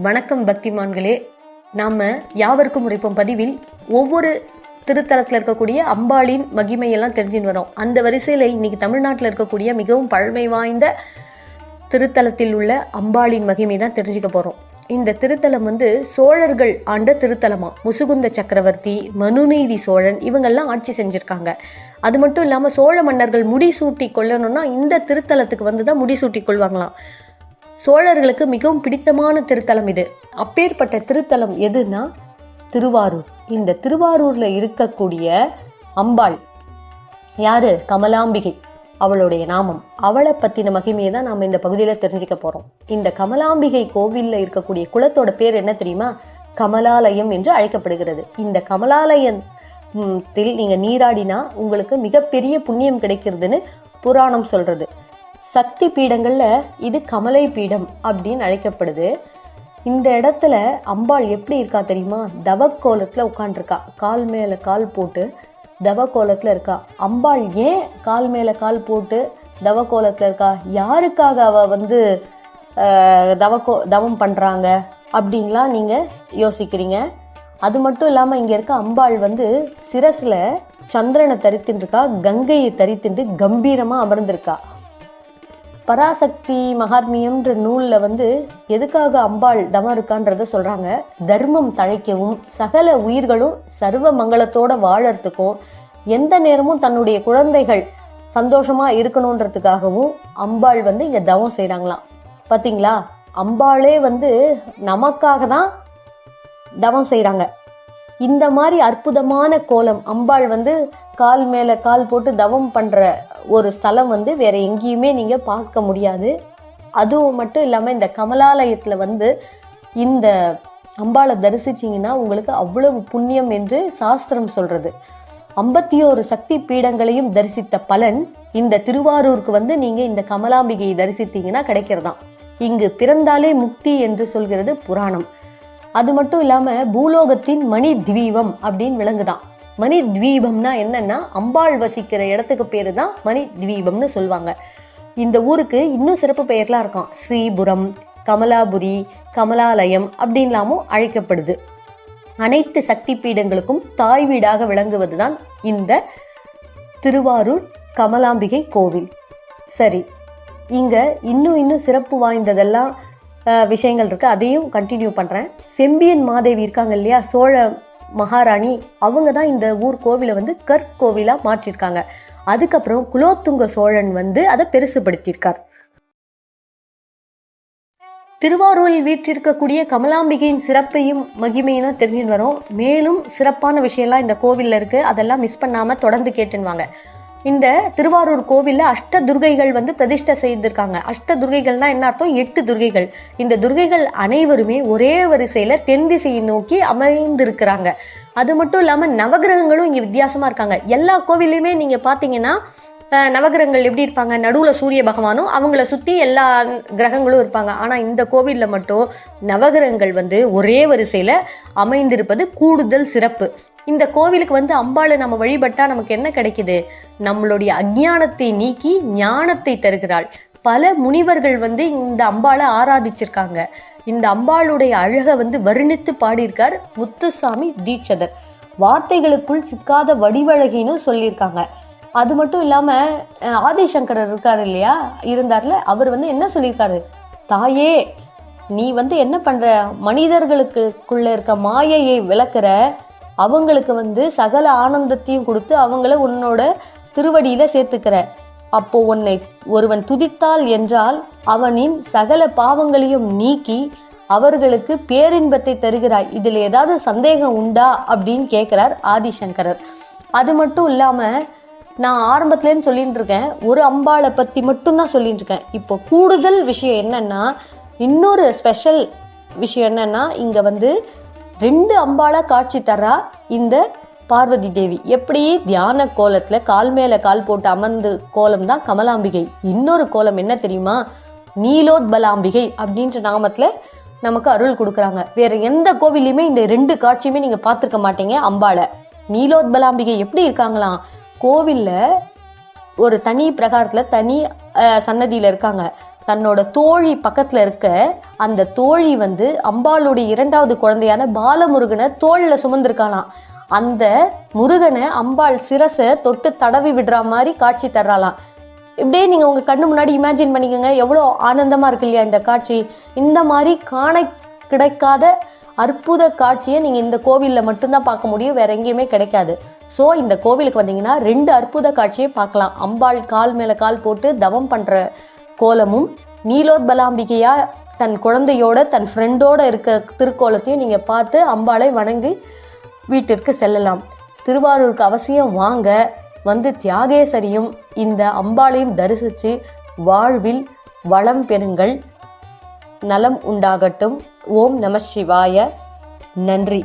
வணக்கம் பக்திமான்களே. நாம் யாவருக்கும் உரைப்போம் பதிவில் ஒவ்வொரு திருத்தலத்தில் இருக்கக்கூடிய அம்பாளின் மகிமையெல்லாம் தெரிஞ்சுன்னு வரோம். அந்த வரிசையில் இன்னைக்கு தமிழ்நாட்டில் இருக்கக்கூடிய மிகவும் பழமை வாய்ந்த திருத்தலத்தில் உள்ள அம்பாளின் மகிமை தான் தெரிஞ்சுக்க போகிறோம் இந்த திருத்தலம் வந்து சோழர்கள் ஆண்ட திருத்தலமாக முசுகுந்த சக்கரவர்த்தி மனுநீதி சோழன் இவங்கெல்லாம் ஆட்சி செஞ்சுருக்காங்க. அது மட்டும் இல்லாமல் சோழ மன்னர்கள் முடிசூட்டி கொள்ளணும்னா இந்த திருத்தலத்துக்கு வந்து தான் முடிசூட்டி கொள்வாங்களாம். சோழர்களுக்கு மிகவும் பிடித்தமான திருத்தலம் இது. அப்பேற்பட்ட திருத்தலம் எதுனா? திருவாரூர். இந்த திருவாரூரில் இருக்கக்கூடிய அம்பாள் யாரு? கமலாம்பிகை. அவளுடைய நாமம். அவளை பற்றின மகிமையை தான் நாம் இந்த பகுதியில் தெரிஞ்சுக்க போகிறோம் இந்த கமலாம்பிகை கோவிலில் இருக்கக்கூடிய குளத்தோட பேர் என்ன தெரியுமா? கமலாலயம் என்று அழைக்கப்படுகிறது. இந்த கமலாலயத்தில் நீங்கள் நீராடினா உங்களுக்கு மிகப்பெரிய புண்ணியம் கிடைக்கிறதுன்னு புராணம் சொல்கிறது சக்தி பீடங்களில் இது கமலை பீடம் அப்படின்னு அழைக்கப்படுது. இந்த இடத்துல அம்பாள் எப்படி இருக்கா தெரியுமா? தவக்கோலத்தில் உட்காண்டிருக்கா கால் மேலே கால் போட்டு தவக்கோலத்தில் இருக்கா. அம்பாள் ஏன் கால் மேலே கால் போட்டு தவக்கோலத்தில் இருக்கா? யாருக்காக அவள் வந்து தவக்கோ தவம் பண்ணுறாங்க அப்படின்லாம் நீங்கள் யோசிக்கிறீங்க. அது மட்டும் இல்லாமல் இங்கே இருக்க அம்பாள் வந்து சிரஸில் சந்திரனை தரித்துட்டுருக்கா கங்கையை தரித்துட்டு கம்பீரமாக அமர்ந்திருக்கா. பராசக்தி மகாத்மியம்ன்ற நூலில் வந்து எதுக்காக அம்பாள் தவம் இருக்கான்றத சொல்கிறாங்க தர்மம் தழைக்கவும் சகல உயிர்களும் சர்வ மங்களத்தோட வாழறதுக்கும் எந்த நேரமும் தன்னுடைய குழந்தைகள் சந்தோஷமாக இருக்கணுன்றதுக்காகவும் அம்பாள் வந்து இங்கே தவம் செய்கிறாங்களாம் பார்த்தீங்களா அம்பாளே வந்து நமக்காக தான் தவம் செய்கிறாங்க இந்த மாதிரி அற்புதமான கோலம் அம்பாள் வந்து கால் மேலே கால் போட்டு தவம் பண்ணுற ஒரு ஸ்தலம் வந்து வேற எங்கேயுமே நீங்கள் பார்க்க முடியாது. அதுவும் மட்டும் இல்லாமல் இந்த கமலாலயத்தில் வந்து இந்த அம்பாளை தரிசிச்சிங்கன்னா உங்களுக்கு அவ்வளவு புண்ணியம் என்று சாஸ்திரம் சொல்கிறது ஐம்பத்தி ஒரு சக்தி பீடங்களையும் தரிசித்த பலன் இந்த திருவாரூருக்கு வந்து நீங்கள் இந்த கமலாம்பிகையை தரிசித்தீங்கன்னா கிடைக்கிறதாம். இங்கு பிறந்தாலே முக்தி என்று சொல்கிறது புராணம். அது மட்டும் இல்லாமல் பூலோகத்தின் மணி தீபம் அப்படின்னு விளங்குதான் மணி தீபம்னா என்னன்னா அம்பாள் வசிக்கிற இடத்துக்கு பேர் தான் மணி தீபம்னு சொல்லுவாங்க. இந்த ஊருக்கு இன்னும் சிறப்பு பெயர்லாம் இருக்கும். ஸ்ரீபுரம் கமலாபுரி கமலாலயம் அப்படின்லாமும் அழைக்கப்படுது. அனைத்து சக்தி பீடங்களுக்கும் தாய் வீடாக விளங்குவது தான் இந்த திருவாரூர் கமலாம்பிகை கோவில். சரி இங்கே இன்னும் இன்னும் சிறப்பு வாய்ந்ததெல்லாம் விஷயங்கள் இருக்குது அதையும் கண்டினியூ பண்ணுறேன் செம்பியன் மாதேவி இருக்காங்க இல்லையா? சோழ மகாராணி அவங்க தான் இந்த ஊர் கோவிலை வந்து கற்கோவிலாக மாற்றிருக்காங்க. அதுக்கப்புறம் குலோத்துங்க சோழன் வந்து அதை பெருசுபடுத்தியிருக்கார். திருவாரூரில் வீற்றிருக்கக்கூடிய கமலாம்பிகையின் சிறப்பையும் மகிமையும் தான் தெரிஞ்சுட்டு வரோம். மேலும் சிறப்பான விஷயம்லாம் இந்த கோவில்ல இருக்கு. அதெல்லாம் மிஸ் பண்ணாமல் தொடர்ந்து கேட்டுன்னு வாங்க. இந்த திருவாரூர் கோவிலில் அஷ்ட துர்கைகள் வந்து பிரதிஷ்டை செய்திருக்காங்க. அஷ்ட துர்கைகள்னா என்ன அர்த்தம்? எட்டு துர்கைகள். இந்த துர்கைகள் அனைவருமே ஒரே வரிசையில் தென் திசையை நோக்கி அமைந்திருக்கிறாங்க அது மட்டும் இல்லாமல் நவகிரகங்களும் இங்கே வித்தியாசமாக இருக்காங்க. எல்லா கோவில்லையுமே நீங்கள் பார்த்தீங்கன்னா நவகிரகங்கள் எப்படி இருப்பாங்க? நடுவில் சூரிய பகவானும் அவங்கள சுற்றி எல்லா கிரகங்களும் இருப்பாங்க. ஆனால் இந்த கோவிலில் மட்டும் நவகிரகங்கள் வந்து ஒரே வரிசையில் அமைந்திருப்பது கூடுதல் சிறப்பு. இந்த கோவிலுக்கு வந்து அம்பாளை நம்ம வழிபட்டால் நமக்கு என்ன கிடைக்குது? நம்மளுடைய அஞ்ஞானத்தை நீக்கி ஞானத்தை தருகிறாள். பல முனிவர்கள் வந்து இந்த அம்பாளை ஆராதிச்சிருக்காங்க. இந்த அம்பாளுடைய அழகை வந்து வர்ணித்து பாடியிருக்கார் முத்துசாமி தீட்சதர். வார்த்தைகளுக்குள் சிக்காத வடிவழகின்னு சொல்லியிருக்காங்க. அது மட்டும் இல்லாமல் அஹ், ஆதிசங்கரர் இருக்கார் இல்லையா? இருந்தார்ல அவர் வந்து என்ன சொல்லியிருக்காரு? தாயே நீ வந்து என்ன பண்ணுற மனிதர்களுக்குள்ளே இருக்க மாயையை விளக்குற அவங்களுக்கு வந்து சகல ஆனந்தத்தையும் கொடுத்து அவங்கள உன்னோட திருவடியில் சேர்த்துக்கிற. அப்போ உன்னை ஒருவன் துதித்தாள் என்றால் அவனின் சகல பாவங்களையும் நீக்கி அவர்களுக்கு பேரின்பத்தை தருகிறாய். இதில் ஏதாவது சந்தேகம் உண்டா? அப்படின்னு கேட்குறார் ஆதிசங்கரர். அது மட்டும் இல்லாமல் நான் ஆரம்பத்துலேருந்து சொல்லிட்டு இருக்கேன் ஒரு அம்பாளை பற்றி மட்டும்தான் சொல்லிட்டு இருக்கேன் இப்போ கூடுதல் விஷயம் என்னன்னா இன்னொரு ஸ்பெஷல் விஷயம் என்னன்னா இங்கே வந்து ரெண்டு அம்பாளா காட்சி தரா இந்த பார்வதி தேவி. எப்படி? தியான கோலத்தில் கால் மேலே கால் போட்டு அமர்ந்து கோலம் தான் கமலாம்பிகை. இன்னொரு கோலம் என்ன தெரியுமா? நீலோத்பலாம்பிகை அப்படின்ற நாமத்தில் நமக்கு அருள் கொடுக்குறாங்க. வேற எந்த கோவிலையுமே இந்த ரெண்டு காட்சியுமே நீங்கள் பார்த்துருக்க மாட்டீங்க அம்பாளை. நீலோத்பலாம்பிகை எப்படி இருக்காங்களாம்? கோவில்ல ஒரு தனி பிரகாரத்தில் தனி சன்னதியில் இருக்காங்க. தன்னோட தோழி பக்கத்தில் இருக்க அந்த தோழி வந்து அம்பாளுடைய இரண்டாவது குழந்தையான பாலமுருகனை தோளில் சுமந்திருக்காளாம். அந்த முருகனை அம்பாள் சிரசை தொட்டு தடவி விடுற மாதிரி காட்சி தர்றாளாம். இப்படியே நீங்கள் உங்கள் கண்ணு முன்னாடி இமேஜின் பண்ணிக்கோங்க. எவ்வளோ ஆனந்தமாக இருக்கு இல்லையா இந்த காட்சி. இந்த மாதிரி காண கிடைக்காத அற்புத காட்சியை நீங்கள் இந்த கோவிலில் மட்டும்தான் பார்க்க முடியும். வேற எங்கேயுமே கிடைக்காது. ஸோ இந்த கோவிலுக்கு வந்தீங்கன்னா ரெண்டு அற்புத காட்சியை பார்க்கலாம். அம்பாள் கால் மேலே கால் போட்டு தவம் பண்ணுற கோலமும் நீலோத்பலாம்பிகையா தன் குழந்தையோட தன் ஃப்ரெண்டோட இருக்க திருக்கோலத்தையும் நீங்கள் பார்த்து அம்பாளை வணங்கி வீட்டிற்கு செல்லலாம். திருவாரூருக்கு அவசியம் வாங்க. வந்து தியாகேசரியும் இந்த அம்பாளையும் தரிசித்து வாழ்வில் வளம் பெறுங்கள். நலம் உண்டாகட்டும். ஓம் நம சிவாய. நன்றி.